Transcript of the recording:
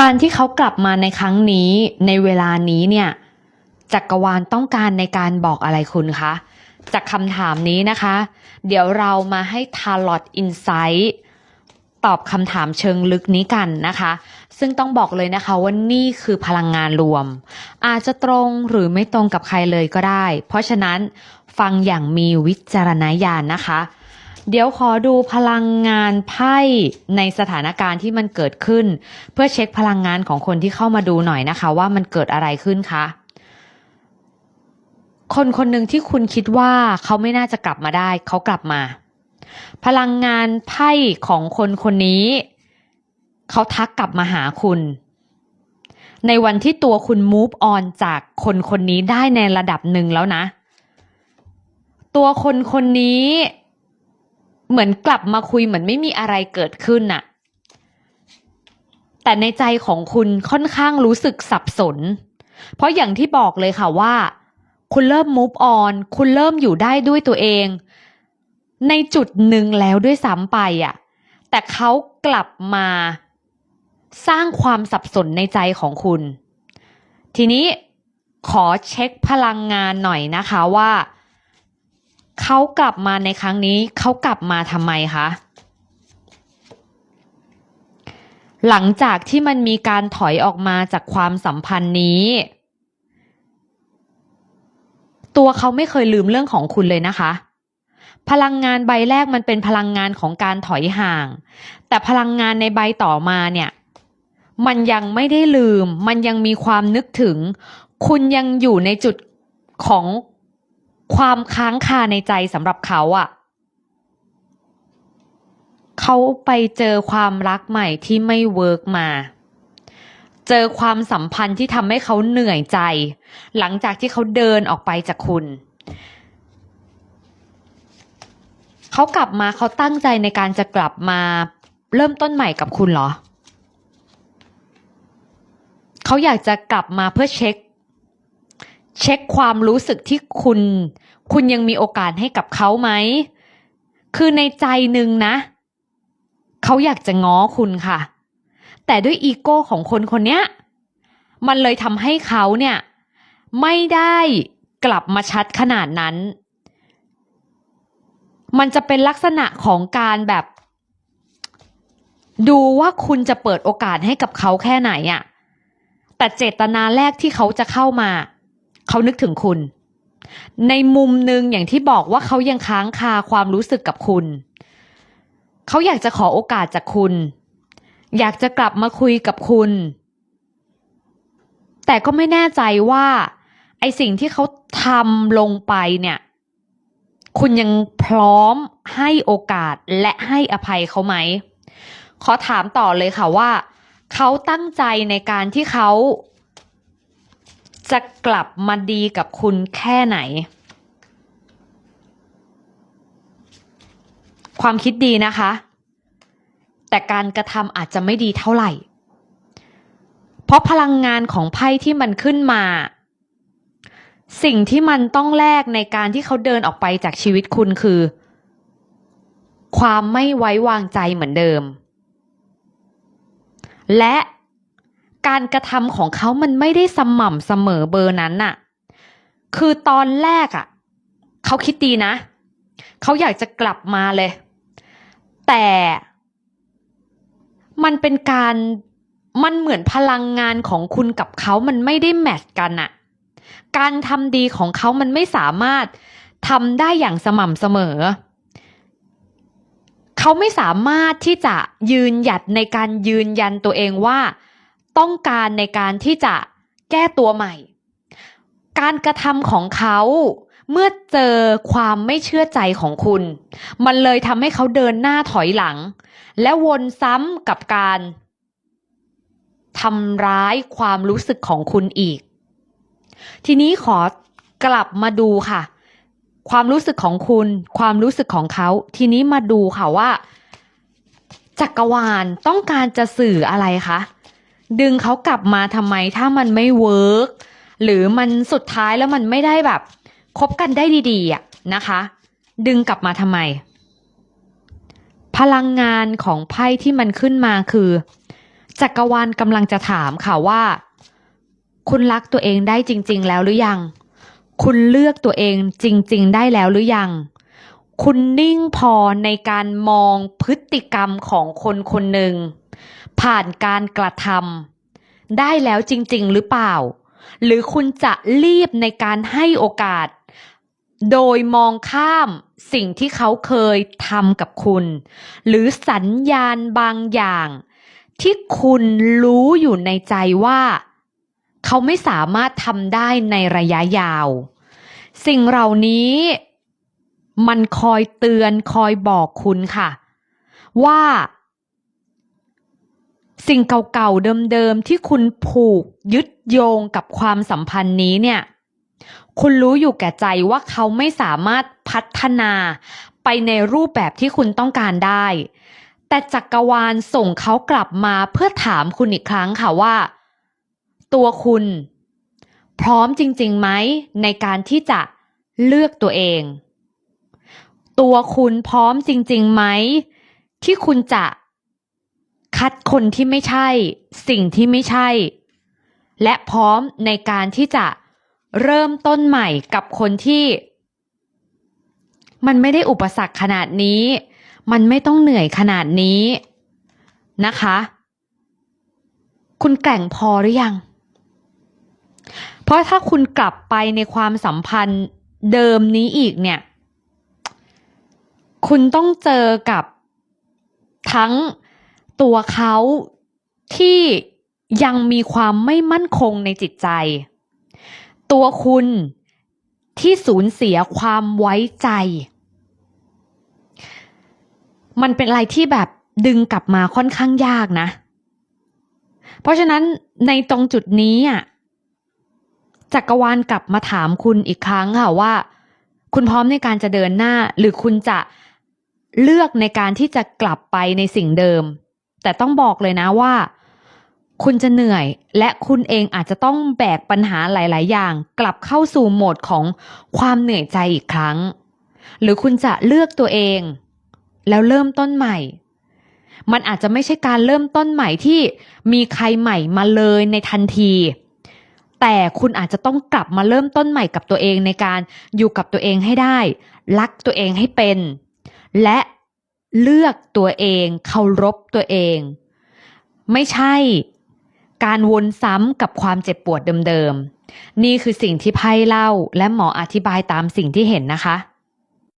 การที่เขากลับมาในครั้งนี้ในเวลานี้เนี่ยจักรวาลต้องการในการบอกอะไรคุณคะจากคำถามนี้นะคะ เดี๋ยวเรามาให้ Tarot Insight ตอบคำถามเชิงลึกนี้กันนะคะ ซึ่งต้องบอกเลยนะคะว่านี่คือพลังงานรวม อาจจะตรงหรือไม่ตรงกับใครเลยก็ได้ เพราะฉะนั้นฟังอย่างมีวิจารณญาณนะคะ เดี๋ยวขอดูพลังงานไพ่ในสถานการณ์ที่มันเกิดขึ้น เพื่อเช็คพลังงานของคนที่เข้ามาดูหน่อยนะคะ ว่ามันเกิดอะไรขึ้นคะคนคนหนึ่งที่คุณคิดว่าเขาไม่น่าจะกลับมาได้ เขากลับมา พลังงานไพ่ของคนคนนี้ เขาทักกลับมาหาคุณ ในวันที่ตัวคุณ move on จากคนคนนี้ได้ในระดับหนึ่งแล้วนะ ตัวคนคนนี้ เหมือนกลับมาคุยเหมือนไม่มีอะไรเกิดขึ้นน่ะแต่ในใจของคุณค่อนข้างรู้สึกสับสน เพราะอย่างที่บอกเลยค่ะว่า คุณเริ่ม move on คุณเริ่มอยู่ได้ด้วยตัวเอง ในจุดหนึ่งแล้วด้วยซ้ำไปอะแต่เขากลับมาสร้างความสับสนในใจของคุณ ทีนี้ขอเช็คพลังงานหน่อยนะคะว่า เขากลับมาในครั้งนี้เขากลับมาทำไมคะหลังจากที่มันมีการถอยออกมาจากความสัมพันธ์นี้ ตัวเขาไม่เคยลืมเรื่องของคุณเลยนะคะ พลังงานใบแรกมันเป็นพลังงานของการถอยห่าง แต่พลังงานในใบต่อมาเนี่ย มันยังไม่ได้ลืม มันยังมีความนึกถึง คุณยังอยู่ในจุดของ ความค้างคาในใจสำหรับเขาอะ่ะ เขาไปเจอความรักใหม่ที่ไม่เวิร์กมา เจอความสัมพันธ์ที่ทำให้เขาเหนื่อยใจ หลังจากที่เขาเดินออกไปจากคุณ เขากลับมาเขาตั้งใจในการจะกลับมาเริ่มต้นใหม่กับคุณเหรอ เขาอยากจะกลับมาเพื่อเช็ค เช็คความรู้สึกที่คุณ คุณยังมีโอกาสให้กับเขาไหม คือในใจหนึ่งนะ เขาอยากจะง้อคุณค่ะ แต่ด้วยอีโก้ของคนคนนี้มันเลยทำให้เขาเนี่ย ไม่ได้กลับมาชัดขนาดนั้น มันจะเป็นลักษณะของการแบบ ดูว่าคุณจะเปิดโอกาสให้กับเขาแค่ไหนอะแต่เจตนาแรกที่เขาจะเข้ามา เขานึกถึงคุณ ในมุมหนึ่งอย่างที่บอกว่าเขายังค้างคาความรู้สึกกับคุณ เขาอยากจะขอโอกาสจากคุณ อยากจะกลับมาคุยกับคุณ แต่ก็ไม่แน่ใจว่า ไอสิ่งที่เขาทำลงไปเนี่ย คุณยังพร้อมให้โอกาสและให้อภัยเขาไหม ขอถามต่อเลยค่ะว่า เขาตั้งใจในการที่เขา จะกลับมาดีกับคุณแค่ไหน ความคิดดีนะคะ แต่การกระทำอาจจะไม่ดีเท่าไหร่ เพราะพลังงานของไพ่ที่มันขึ้นมา สิ่งที่มันต้องแลกในการที่เขาเดินออกไปจากชีวิตคุณคือ ความไม่ไว้วางใจเหมือนเดิม และ การกระทำของเขามันไม่ได้สม่ำเสมอเบอร์นั้นน่ะ คือตอนแรกอะ่ะเขาคิดดีนะ เขาอยากจะกลับมาเลย แต่มันเป็นการมันเหมือนพลังงานของคุณกับเขามันไม่ได้แมทช์กันอะการทำดีของเขามันไม่สามารถทำได้อย่างสม่ำเสมอ เขาไม่สามารถที่จะยืนหยัดในการยืนยันตัวเองว่า ต้องการในการที่จะแก้ตัวใหม่ การกระทำของเขาเมื่อเจอความไม่เชื่อใจของคุณ มันเลยทำให้เขาเดินหน้าถอยหลัง และวนซ้ำกับการทำร้ายความรู้สึกของคุณอีก ทีนี้ขอกลับมาดูค่ะ ความรู้สึกของคุณ ความรู้สึกของเขา ทีนี้มาดูค่ะว่า จักรวาลต้องการจะสื่ออะไรคะ ดึงเขากลับมาทำไมถ้ามันไม่เวิร์กหรือมันสุดท้ายแล้วมันไม่ได้แบบคบกันได้ดีๆอะนะคะ ดึงกลับมาทำไม พลังงานของไพ่ที่มันขึ้นมาคือ จักรวาลกำลังจะถามค่ะว่า คุณรักตัวเองได้จริง ๆ แล้วหรือยัง คุณเลือกตัวเองจริง ๆ ได้แล้วหรือยัง คุณนิ่งพอในการมองพฤติกรรมของคนคนหนึ่ง ผ่านการกระทำได้แล้วจริง ๆ หรือเปล่า หรือคุณจะรีบในการให้โอกาส โดยมองข้ามสิ่งที่เขาเคยทำกับคุณ หรือสัญญาณบางอย่าง ที่คุณรู้อยู่ในใจว่า เขาไม่สามารถทำได้ในระยะยาว สิ่งเหล่านี้มันคอยเตือนคอยบอกคุณค่ะ ว่า สิ่งเก่าๆเดิมๆที่คุณผูกยึดโยงกับความสัมพันธ์นี้เนี่ย คุณรู้อยู่แก่ใจว่าเขาไม่สามารถพัฒนาไปในรูปแบบที่คุณต้องการได้ แต่จักรวาลส่งเขากลับมาเพื่อถามคุณอีกครั้งค่ะว่า ตัวคุณ พร้อมจริงๆไหมในการที่จะเลือกตัวเอง ตัวคุณพร้อมจริงๆไหมที่คุณจะ คัดคนที่ไม่ใช่ สิ่งที่ไม่ใช่ และพร้อมในการที่จะเริ่มต้นใหม่กับคนที่ มันไม่ได้อุปสรรคขนาดนี้ มันไม่ต้องเหนื่อยขนาดนี้นะคะ คุณแกร่งพอหรือยัง เพราะถ้าคุณกลับไปในความสัมพันธ์เดิมนี้อีกเนี่ย คุณต้องเจอกับทั้ง ตัวเขาที่ยังมีความไม่มั่นคงในจิตใจ ตัวคุณที่สูญเสียความไว้ใจ มันเป็นอะไรที่แบบดึงกลับมาค่อนข้างยากนะ เพราะฉะนั้นในตรงจุดนี้อะจักรวาลกลับมาถามคุณอีกครั้งค่ะว่า คุณพร้อมในการจะเดินหน้า หรือคุณจะเลือกในการที่จะกลับไปในสิ่งเดิม แต่ต้องบอกเลยนะว่า คุณจะเหนื่อย และคุณเองอาจจะต้องแบกปัญหาหลาย ๆ อย่าง กลับเข้าสู่โหมดของความเหนื่อยใจอีกครั้ง หรือคุณจะเลือกตัวเอง แล้วเริ่มต้นใหม่ มันอาจจะไม่ใช่การเริ่มต้นใหม่ที่มีใครใหม่มาเลยในทันทีแต่คุณอาจจะต้องกลับมาเริ่มต้นใหม่กับตัวเองในการอยู่กับตัวเองให้ได้ รักตัวเองให้เป็น และ เลือกตัวเองเคารพตัวเอง ไม่ใช่การวนซ้ำกับความเจ็บปวดเดิมๆ นี่คือสิ่งที่ไพ่เล่าและหมออธิบายตามสิ่งที่เห็นนะคะ